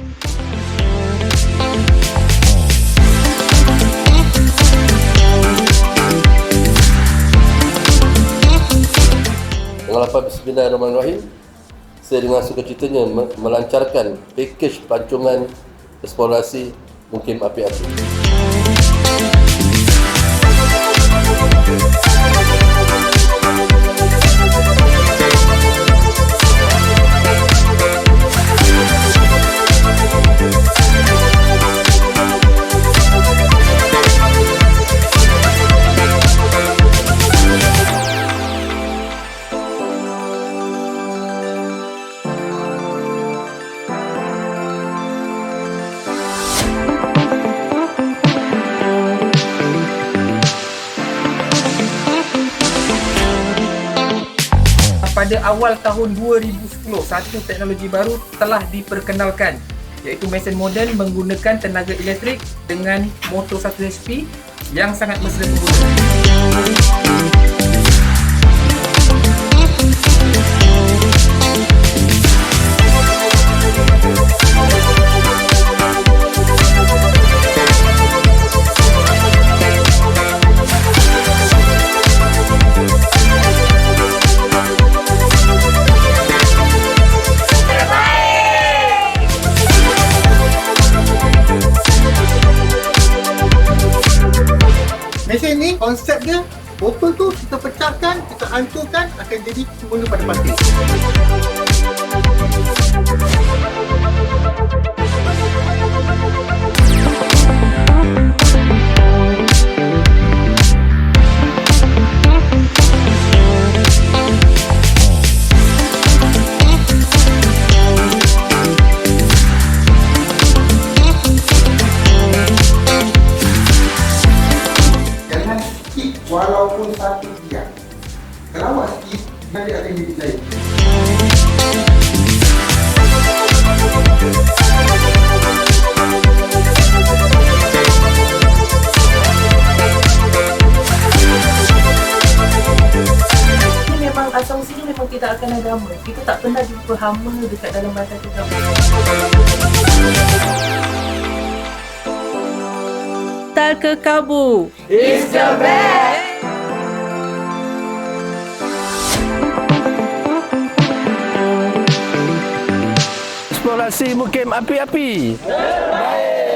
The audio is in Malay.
Dengan lapan Bismillahirrahmanirrahim. Saya dengan sukacitanya me- melancarkan pakej pelancongan eksplorasi Mukim Api-Api pada awal tahun 2010 satu teknologi baru telah diperkenalkan iaitu mesin moden menggunakan tenaga elektrik dengan motor 1 HP yang sangat mesra pengguna. Mesin ni konsep dia botol tu kita pecahkan, kita hancurkan akan jadi semula pada plastik. Kalau awak skip, nanti akan jadi lain. Ini memang asal sini memang tidak akan ada hama. Kita tak pernah jumpa hama dekat dalam badan kita. Tal ke Kabu. Eksplorasi mukim api-api. Terbaik.